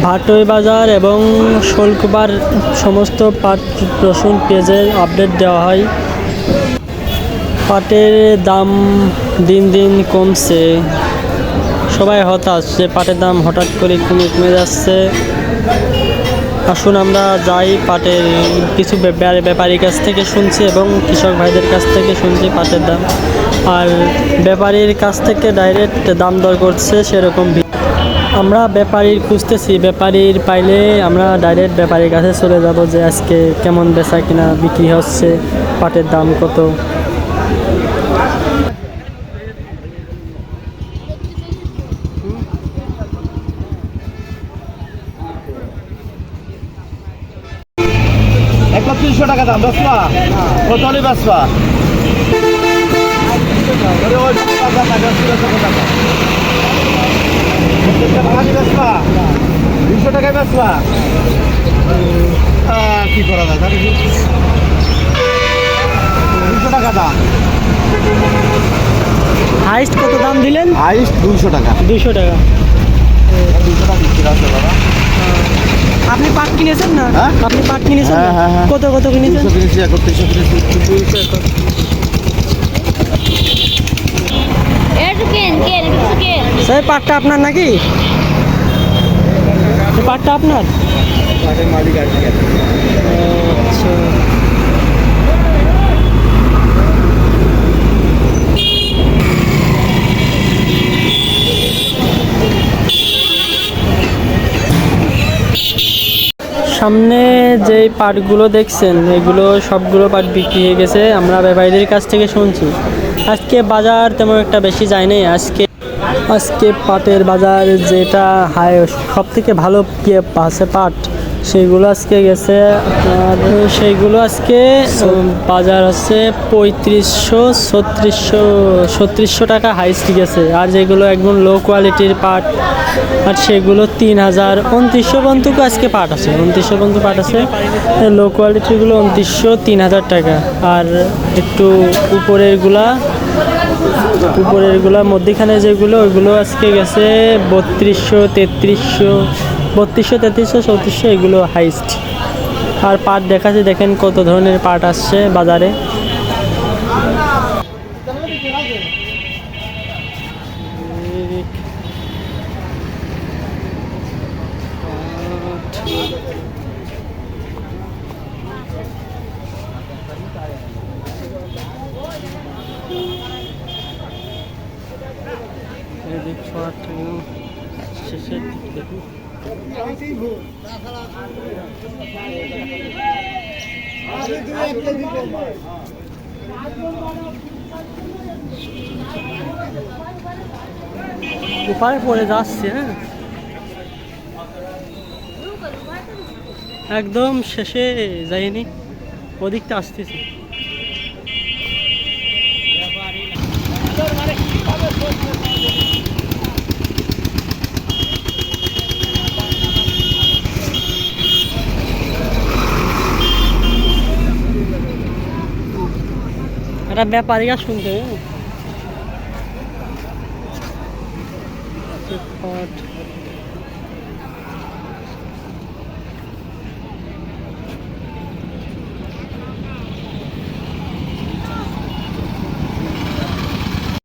ভাটই বাজার এবং শোলকুপার সমস্ত পাট রসুন পেঁয়াজের আপডেট দেওয়া হয়। পাটের দাম দিন দিন কমছে। সবাই হতাশ যে পাটের দাম হঠাৎ করে কমে কমে যাচ্ছে। আসুন আমরা যাই পাটের কিছু ব্যাপারীর কাছ থেকে শুনছি এবং কৃষক ভাইদের কাছ থেকে শুনছি পাটের দাম। আর ব্যাপারীর কাছ থেকে ডাইরেক্ট দাম দর করছে সেরকম আমরা ব্যাপারীর খুঁজতেছি। ব্যাপারীর পাইলে আমরা ডাইরেক্ট ব্যাপারীর কাছে চলে যাব যে আজকে কেমন বেচা কিনা বিক্রি হচ্ছে পাটের দাম কত। একত্রিশশো টাকা দাম বেসবা কত বেসবা টাকা। দুইশো টাকায় আহ, কি করা জানি দুইশো টাকা দাম। হাইস্ট কত দাম দিলেন? হাইস দুইশো টাকা। দুশো টাকা। দুইশো টাকা বিক্রি আছে বাবা। আপনি পাট কিনেছেন না? হ্যাঁ? আপনি পাট কিনেছেন হ্যাঁ, হ্যাঁ। কত কত কিনেছেন? কিনেছি একত্রিশশো কিনেছি দুইশো একর। একটু কেন কেন একটু কেন সেই পাটটা আপনার নাকি? পাটটা আপনার? সামনে যে পাটগুলো দেখছেন, এগুলো সবগুলো পাট বিক্রি হয়ে গেছে। আমরা ব্যবসায়ীদের কাছ থেকে শুনছি। আজকে বাজার তেমন একটা বেশি যায়নি আজকে আজকে পাটের বাজার যেটা হাই সব থেকে ভালো আছে পাট? সেগুলো আজকে গেছে আপনার, সেইগুলো আজকে বাজার হচ্ছে পঁয়ত্রিশশো, ছত্রিশশো ছত্রিশশো টাকা হাইস্ট গেছে। আর যেগুলো একদম লো কোয়ালিটির পাট, আর সেগুলো তিন হাজার উনত্রিশশো পর্যন্ত আজকে পাট আছে। উনত্রিশশো পর্যন্ত পাট আছে। লো কোয়ালিটিগুলো উনত্রিশশো তিন হাজার টাকা। আর একটু উপরেরগুলা উপরেরগুলা মধ্যেখানে যেগুলো, ওইগুলো আজকে গেছে বত্রিশশো, তেত্রিশশো বত্রিশশো, তেত্রিশশো, চৌত্রিশশো এগুলো হাইস্ট আর পাট দেখাচ্ছে, দেখেন কত ধরনের পাট আসছে বাজারে। দিকে দেখুন উপায় পড়ে যাচ্ছে হ্যাঁ? একদম শেষে যাইনি ওদিকটা আসতেছি। একটা ব্যাপারীরা শুনতে হবে। পাট